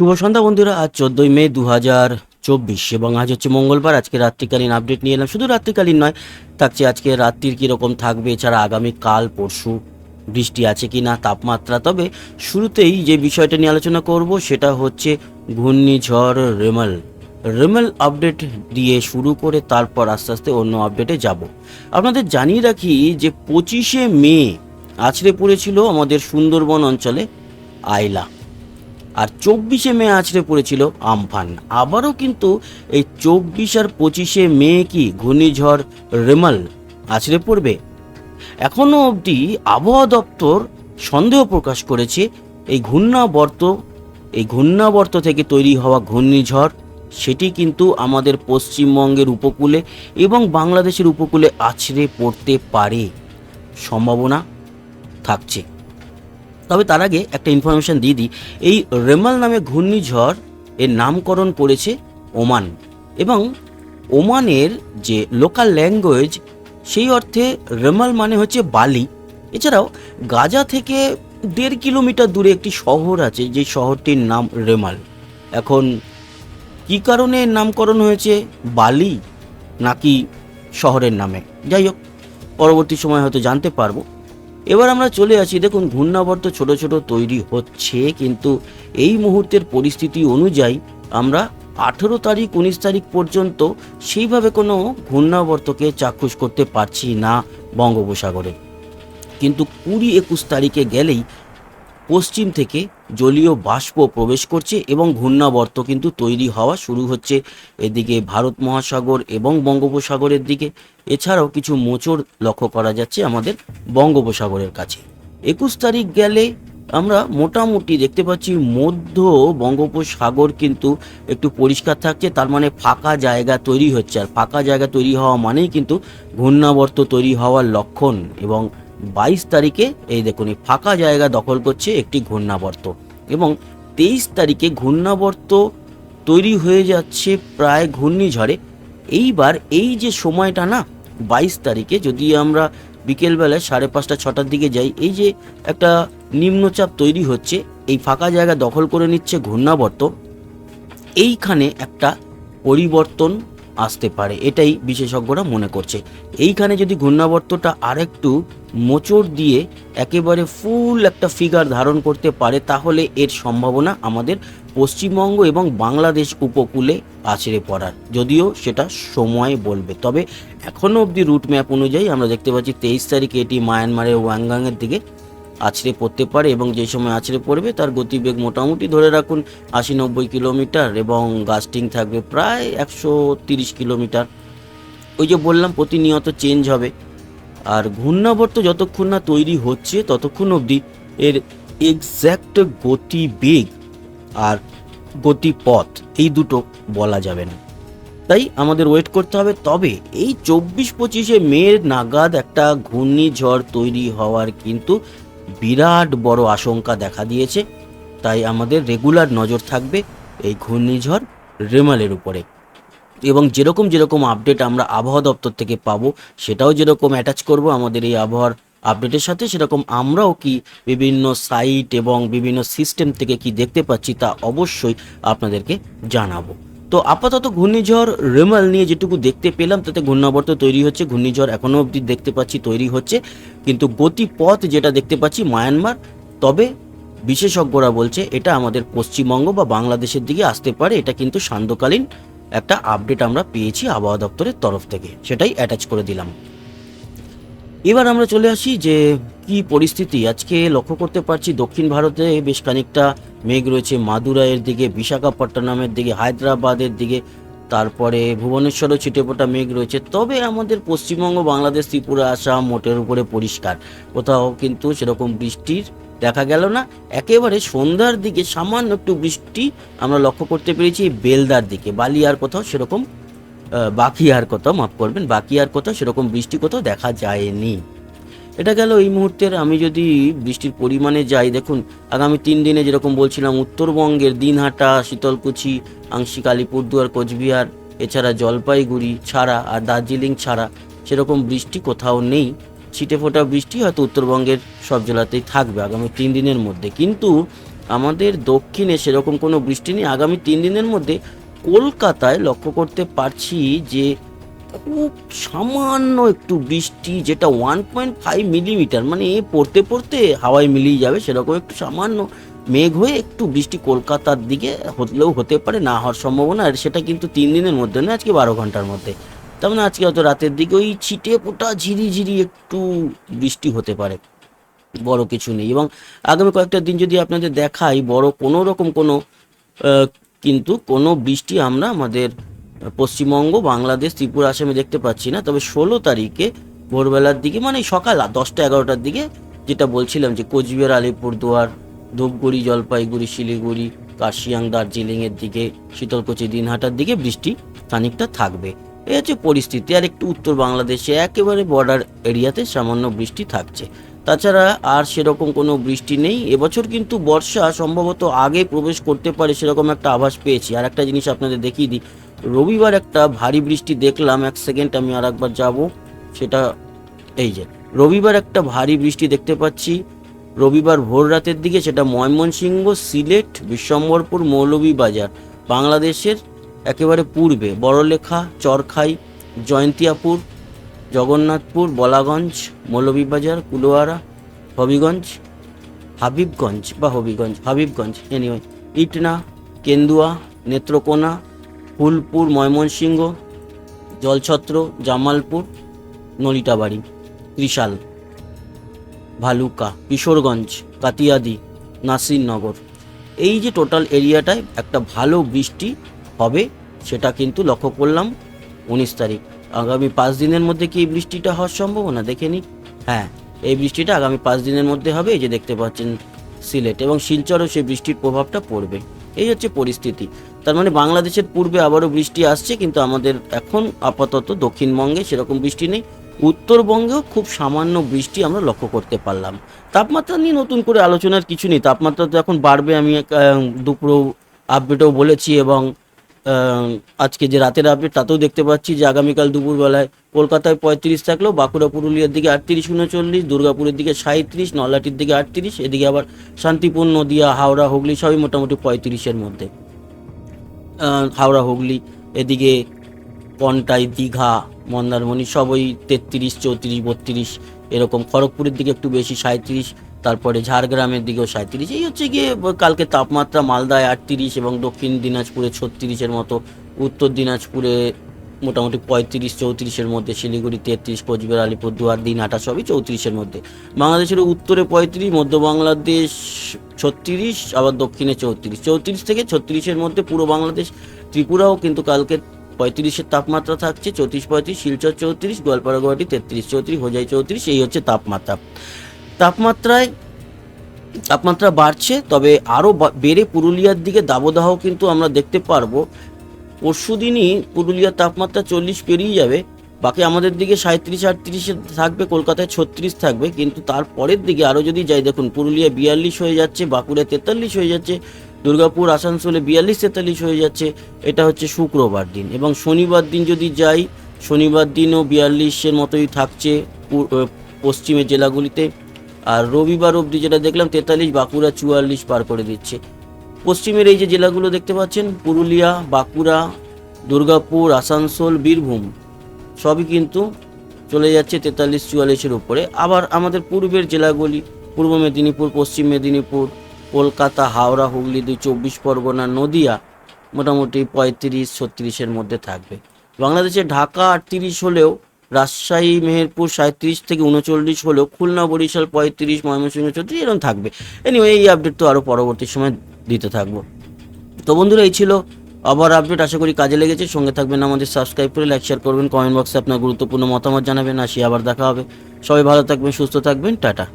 শুভ সন্ধ্যা বন্ধুরা, আজ চোদ্দোই মে দু হাজার চব্বিশ এবং আজ হচ্ছে মঙ্গলবার। আজকে রাত্রিকালীন আপডেট নিয়ে এলাম। শুধু রাত্রিকালীন নয়, থাকছে আজকে রাত্রির কীরকম থাকবে, এছাড়া আগামী কাল, পরশু বৃষ্টি আছে কি না তাপমাত্রা। তবে শুরুতেই যে বিষয়টা নিয়ে আলোচনা করব, সেটা হচ্ছে ঘূর্ণিঝড় রেমাল। রেমাল আপডেট দিয়ে শুরু করে তারপর আস্তে আস্তে অন্য আপডেটে যাব। আপনাদের জানিয়ে রাখি যে পঁচিশে মে আছড়ে পড়েছিল আমাদের সুন্দরবন অঞ্চলে আয়লা আর চব্বিশে মে আছড়ে পড়েছিল আমফান। আবারও কিন্তু এই চব্বিশ আর পঁচিশে মে কি ঘূর্ণিঝড় রেমাল আছড়ে পড়বে? এখনও অবধি আবহাওয়া দপ্তর সন্দেহ প্রকাশ করেছে, এই ঘূর্ণাবর্ত এই ঘূর্ণাবর্ত থেকে তৈরি হওয়া ঘূর্ণিঝড়, সেটি কিন্তু আমাদের পশ্চিমবঙ্গের উপকূলে এবং বাংলাদেশের উপকূলে আছড়ে পড়তে পারে। সম্ভাবনা থাকছে। তবে তার আগে একটা ইনফরমেশন দিয়ে দিই। এই রেমাল নামে ঘূর্ণিঝড় এর নামকরণ করেছে ওমান এবং ওমানের যে লোকাল ল্যাঙ্গুয়েজ সেই অর্থে রেমাল মানে হচ্ছে বালি। এছাড়াও গাজা থেকে দেড় কিলোমিটার দূরে একটি শহর আছে, যে শহরটির নাম রেমাল। এখন কী কারণে নামকরণ হয়েছে বালি নাকি শহরের নামে? যাই হোক, পরবর্তী সময় হয়তো জানতে পারব। এবার আমরা চলে আসি, দেখুন ঘূর্ণাবর্ত ছোট ছোট তৈরি হচ্ছে, কিন্তু এই মুহূর্তের পরিস্থিতি অনুযায়ী আমরা আঠেরো তারিখ, উনিশ তারিখ পর্যন্ত সেইভাবে কোনো ঘূর্ণাবর্তকে চাক্ষুষ করতে পারছি না বঙ্গোপসাগরে। কিন্তু কুড়ি একুশ তারিখে গেলেই পশ্চিম থেকে জলীয় বাষ্প প্রবেশ করছে এবং ঘূর্ণাবর্ত কিন্তু তৈরি হওয়া শুরু হচ্ছে। এদিকে ভারত মহাসাগর এবং বঙ্গোপসাগরের দিকে। এছাড়াও কিছু মোচড় লক্ষ্য করা যাচ্ছে আমাদের বঙ্গোপসাগরের কাছে। একুশ তারিখ গেলে আমরা মোটামুটি দেখতে পাচ্ছি মধ্য বঙ্গোপসাগর কিন্তু একটু পরিষ্কার থাকছে। তার মানে ফাঁকা জায়গা তৈরি হচ্ছে। আর ফাঁকা জায়গা তৈরি হওয়া মানেই কিন্তু ঘূর্ণাবর্ত তৈরি হওয়ার লক্ষণ এবং বাইশ তারিখে, এই দেখুন, এই ফাঁকা জায়গা দখল করছে একটি ঘূর্ণাবর্ত। এবং তেইশ তারিখে ঘূর্ণাবর্ত তৈরি হয়ে যাচ্ছে প্রায় ঘূর্ণিঝড়ে। এইবার এই যে সময়টা না, বাইশ তারিখে, যদি আমরা বিকেলবেলায় সাড়ে পাঁচটা, ছটার দিকে যাই, এই যে একটা নিম্নচাপ তৈরি হচ্ছে, এই ফাঁকা জায়গা দখল করে নিচ্ছে ঘূর্ণাবর্ত। এইখানে একটা পরিবর্তন আসতে পারে, এটাই বিশেষজ্ঞরা মনে করছে। এইখানে যদি ঘূর্ণাবর্তটা আরেকটু মোচড় দিয়ে একেবারে ফুল একটা ফিগার ধারণ করতে পারে, তাহলে এর সম্ভাবনা আমাদের পশ্চিমবঙ্গ এবং বাংলাদেশ উপকূলে আছড়ে পড়ার। যদিও সেটা সময় বলবে। তবে এখনও অবধি রুট ম্যাপ অনুযায়ী আমরা দেখতে পাচ্ছি তেইশ তারিখে এটি মায়ানমারের ওয়াংগাংয়ের দিকে আছড়ে পড়তে পারে এবং যে সময় আছড়ে পড়বে, তার গতিবেগ মোটামুটি ধরে রাখুন আশি নব্বই কিলোমিটার এবং গাস্টিং থাকবে প্রায় একশো তিরিশ কিলোমিটার। ওই যে বললাম, প্রতিনিয়ত চেঞ্জ হবে। আর ঘূর্ণাবর্ত যতক্ষণ না তৈরি হচ্ছে, ততক্ষণ অবধি এর এক্স্যাক্ট গতিবেগ আর গতিপথ, এই দুটো বলা যাবে না। তাই আমাদের ওয়েট করতে হবে। তবে এই চব্বিশ পঁচিশে মে নাগাদ একটা ঘূর্ণিঝড় তৈরি হওয়ার কিন্তু বিরাট বড় আশঙ্কা দেখা দিয়েছে, তাই আমাদের রেগুলার নজর থাকবে এই ঘূর্ণিঝড় রেমালের উপরে। এবং যেরকম যেরকম আপডেট আমরা আবহাওয়া দপ্তর থেকে পাবো, সেটাও যেরকম অ্যাটাচ করব আমাদের এই আবহাওয়ার আপডেটের সাথে, সেরকম আমরাও কি বিভিন্ন সাইট এবং বিভিন্ন সিস্টেম থেকে কি দেখতে পাচ্ছি তা অবশ্যই আপনাদেরকে জানাব। তো আপাতত ঘূর্ণিঝড় রেমাল নিয়ে যেটুকু দেখতে পেলাম, তাতে ঘূর্ণাবর্ত তৈরি হচ্ছে। ঘূর্ণিঝড় এখনও অবধি দেখতে পাচ্ছি তৈরি হচ্ছে। কিন্তু গতিপথ যেটা দেখতে পাচ্ছি, মায়ানমার, তবে বিশেষজ্ঞরা বলছে এটা আমাদের পশ্চিমবঙ্গ বা বাংলাদেশের দিকে আসতে পারে। এটা কিন্তু সান্ধ্যকালীন একটা আপডেট আমরা পেয়েছি আবহাওয়া দপ্তরের তরফ থেকে। সেটাই অ্যাটাচ করে দিলাম। এবার আমরা চলে আসি যে কি পরিস্থিতি। আজকে লক্ষ্য করতে পারছি দক্ষিণ ভারতে বেশ খানিকটা মেঘ রয়েছে মাদুরাইয়ের দিকে, বিশাখাপট্টনমের দিকে, হায়দ্রাবাদের দিকে, তারপরে ভুবনেশ্বরও ছিটেফোঁটা মেঘ রয়েছে। তবে আমাদের পশ্চিমবঙ্গ, বাংলাদেশ, ত্রিপুরা, আসাম মোটের উপরে পরিষ্কার। কোথাও কিন্তু সেরকম বৃষ্টির দেখা গেল না। একেবারে সন্ধ্যার দিকে সামান্য একটু বৃষ্টি আমরা লক্ষ্য করতে পেরেছি বেলদার দিকে। বালি আর কোথাও সেরকম বাকি আর কোথাও, মাফ করবেন বাকি আর কোথাও সেরকম বৃষ্টি কোথাও দেখা যায়নি। এটা গেল এই মুহূর্তের আমি যদি বৃষ্টির পরিমাণে যাই, দেখুন, আগামী তিন দিনে যেরকম বলছিলাম, উত্তরবঙ্গের দিনহাটা, শীতলকুচি, আংশিক আলিপুরদুয়ার, কোচবিহার, এছাড়া জলপাইগুড়ি ছাড়া আর দার্জিলিং ছাড়া সেরকম বৃষ্টি কোথাও নেই। ছিটে ফোটা বৃষ্টি হয়তো উত্তরবঙ্গের সব জেলাতেই থাকবে আগামী তিন দিনের মধ্যে। কিন্তু আমাদের দক্ষিণে সেরকম কোনো বৃষ্টি নেই। আগামী তিন দিনের মধ্যে কলকাতায় লক্ষ্য করতে পারছি যে খুব সামান্য একটু বৃষ্টি, যেটা ওয়ান পয়েন্ট ফাইভ মিলিমিটার মানে এ পড়তে পড়তে হাওয়ায় মিলিয়ে যাবে, সেরকম একটু সামান্য মেঘ হয়ে একটু বৃষ্টি কলকাতার দিকে হলেও হতে পারে, না হওয়ার সম্ভাবনা, আর সেটা কিন্তু তিন দিনের মধ্যে নয়, আজকে বারো ঘণ্টার মধ্যে। তার মানে আজকে হয়তো রাতের দিকে ওই ছিটে পোটা ঝিরি ঝিরি একটু বৃষ্টি হতে পারে, বড় কিছু নেই। এবং আগামী কয়েকটা দিন যদি আপনাদের দেখাই, বড় কোনো রকম কোনো কিন্তু কোনো বৃষ্টি আমরা আমাদের পশ্চিমবঙ্গ, বাংলাদেশ, ত্রিপুরা, আসামে দেখতে পাচ্ছি না। তবে ষোলো তারিখে ভোরবেলার দিকে মানে সকাল দশটা এগারোটার দিকে যেটা বলছিলাম যে কোচবিহার আলিপুরদুয়ার ধূপগুড়ি, জলপাইগুড়ি, শিলিগুড়ি কার্শিয়াং দার্জিলিংয়ের দিকে, শীতলকুচি, দিনহাটার দিকে বৃষ্টি খানিকটা থাকবে। এই হচ্ছে পরিস্থিতি। আর একটু উত্তর বাংলাদেশে, একেবারে বর্ডার এরিয়াতে সামান্য বৃষ্টি থাকছে। তাছাড়া আর সেরকম কোনো বৃষ্টি নেই। এবছর কিন্তু বর্ষা সম্ভবত আগে প্রবেশ করতে পারে, সেরকম একটা আভাস পেয়েছি। আর একটা জিনিস আপনাদের দেখিয়ে দিই রবিবার একটা ভারী বৃষ্টি দেখলাম, এক সেকেন্ড আমি আর একবার যাব, সেটা এই যে, রবিবার একটা ভারী বৃষ্টি দেখতে পাচ্ছি, রবিবার ভোর রাতের দিকে সেটা ময়মনসিংহ, সিলেট, বিশ্বম্বরপুর, মৌলভীবাজার, বাংলাদেশের একেবারে পূর্বে, বড়লেখা, চরখাই, জয়ন্তিয়াপুর, জগন্নাথপুর, বলাগঞ্জ, মৌলভীবাজার, কুলোয়ারা, হবিগঞ্জ, হাবিবগঞ্জ বা হবিগঞ্জ, হাবিবগঞ্জ এনিওয়ে ইটনা, কেন্দুয়া, নেত্রকোনা ফুলপুর, ময়মনসিংহ, জলছত্র, জামালপুর নলিটাবাড়ি ত্রিশাল, ভালুকা, কিশোরগঞ্জ, কাতিয়াদি, নাসিরনগর। এই যে টোটাল এরিয়াটায় একটা ভালো বৃষ্টি হবে, সেটা কিন্তু লক্ষ্য করলাম উনিশ তারিখ। আগামী পাঁচ দিনের মধ্যে কি এই বৃষ্টিটা হওয়ার সম্ভাবনা? দেখে নিই। হ্যাঁ এই বৃষ্টিটা আগামী পাঁচ দিনের মধ্যে হবে, এই যে দেখতে পাচ্ছেন সিলেট এবং শিলচরও সেই বৃষ্টির প্রভাবটা পড়বে। এই হচ্ছে পরিস্থিতি। তার মানে বাংলাদেশের পূর্বে আবারও বৃষ্টি আসছে, কিন্তু আমাদের এখন আপাতত দক্ষিণবঙ্গে সেরকম বৃষ্টি নেই। উত্তরবঙ্গেও খুব সামান্য বৃষ্টি আমরা লক্ষ্য করতে পারলাম। তাপমাত্রা নিয়ে নতুন করে আলোচনার কিছু নেই। তাপমাত্রা তো এখন বাড়বে, আমি দুপুরও আপডেটেও বলেছি এবং আজকে যে রাতের আপডেট তাতেও দেখতে পাচ্ছি যে আগামীকাল দুপুরবেলায় কলকাতায় পঁয়ত্রিশ থাকলেও, বাঁকুড়া, পুরুলিয়ার দিকে আটত্রিশ, উনচল্লিশ, দুর্গাপুরের দিকে সাঁত্রিশ নলাটির দিকে আটত্রিশ, এদিকে আবার শান্তিপুর, নদিয়া, হাওড়া, হুগলি সবই মোটামুটি পঁয়ত্রিশের মধ্যে। হাওড়া, হুগলি, এদিকে পন্টাই, দীঘা, মন্দারমণি, সব ওই তেত্রিশ, চৌত্রিশ, বত্রিশ, এরকম খড়গপুরের দিকে একটু বেশি সাঁত্রিশ তারপরে ঝাড়গ্রামের দিকেও সাঁত্রিশ এই হচ্ছে গিয়ে কালকে তাপমাত্রা মালদায় আটত্রিশ এবং দক্ষিণ দিনাজপুরে ছত্রিশের মতো, উত্তর দিনাজপুরে মোটামুটি পঁয়ত্রিশ, চৌত্রিশের মধ্যে, শিলিগুড়ি তেত্রিশ, কোচবিহার আলিপুরদুয়ার দিনহাটা সবই চৌত্রিশের মধ্যে। বাংলাদেশের উত্তরে পঁয়ত্রিশ, মধ্য বাংলাদেশ ছত্রিশ, আবার দক্ষিণে চৌত্রিশ। চৌত্রিশ থেকে ছত্রিশের মধ্যে পুরো বাংলাদেশ, ত্রিপুরাও কিন্তু কালকে পঁয়ত্রিশের তাপমাত্রা থাকছে, চৌত্রিশ, পঁয়ত্রিশ, শিলচর চৌত্রিশ গোয়ালপাড়া গুয়াহাটি তেত্রিশ, চৌত্রিশ, হোজাই চৌত্রিশ, এই হচ্ছে তাপমাত্রা। তাপমাত্রায়, তাপমাত্রা বাড়ছে, তবে আরও বেড়ে পুরুলিয়ার দিকে দাবদাহ কিন্তু আমরা দেখতে পারব। পরশু দিনই পুরুলিয়ার তাপমাত্রা চল্লিশ পেরিয়ে যাবে। বাকি আমাদের দিকে সাঁত্রিশ, আটত্রিশে থাকবে, কলকাতায় ছত্রিশ থাকবে। কিন্তু তারপরের দিকে আরও যদি যাই, দেখুন, পুরুলিয়া বিয়াল্লিশ হয়ে যাচ্ছে বাঁকুড়ায় তেতাল্লিশ হয়ে যাচ্ছে, দুর্গাপুর, আসানসোলে বিয়াল্লিশ, তেতাল্লিশ হয়ে যাচ্ছে। এটা হচ্ছে শুক্রবার দিন। এবং শনিবার দিন যদি যাই, শনিবার দিনও বিয়াল্লিশের মতোই থাকছে পশ্চিমের জেলাগুলিতে। আর রবিবার অবধি যেটা দেখলাম, তেতাল্লিশ, বাঁকুড়া চুয়াল্লিশ পার করে দিচ্ছে। পশ্চিমের এই যে জেলাগুলো দেখতে পাচ্ছেন, পুরুলিয়া, বাঁকুড়া, দুর্গাপুর, আসানসোল, বীরভূম, সবই কিন্তু চলে যাচ্ছে তেতাল্লিশ চুয়াল্লিশের উপরে। আবার আমাদের পূর্বের জেলাগুলি, পূর্ব মেদিনীপুর, পশ্চিম মেদিনীপুর, কলকাতা, হাওড়া, হুগলি দুই চব্বিশ পরগনা, নদিয়া মোটামুটি পঁয়ত্রিশ, ছত্রিশের মধ্যে থাকবে। বাংলাদেশে ঢাকা আটত্রিশ হলেও, রাজশাহী, মেহেরপুর সাঁত্রিশ থেকে উনচল্লিশ হলেও, খুলনা, বরিশাল পঁয়ত্রিশ, ময়মনসিংহ চৌত্রিশ এরকম থাকবে। এনিওয়ে এই আপডেট তো আরও পরবর্তী সময় দিতে থাকব। তো বন্ধুরা, এই ছিল আবার আপডেট আশা করি কাজে লেগেছে। সঙ্গে থাকবেন আমাদের সাবস্ক্রাইব করে লাইক শেয়ার করবেন। কমেন্ট বক্সে আপনার গুরুত্বপূর্ণ মতামত জানাবেন। আসি আবার দেখা হবে। সবাই ভালো থাকবেন, সুস্থ থাকবেন। টাটা।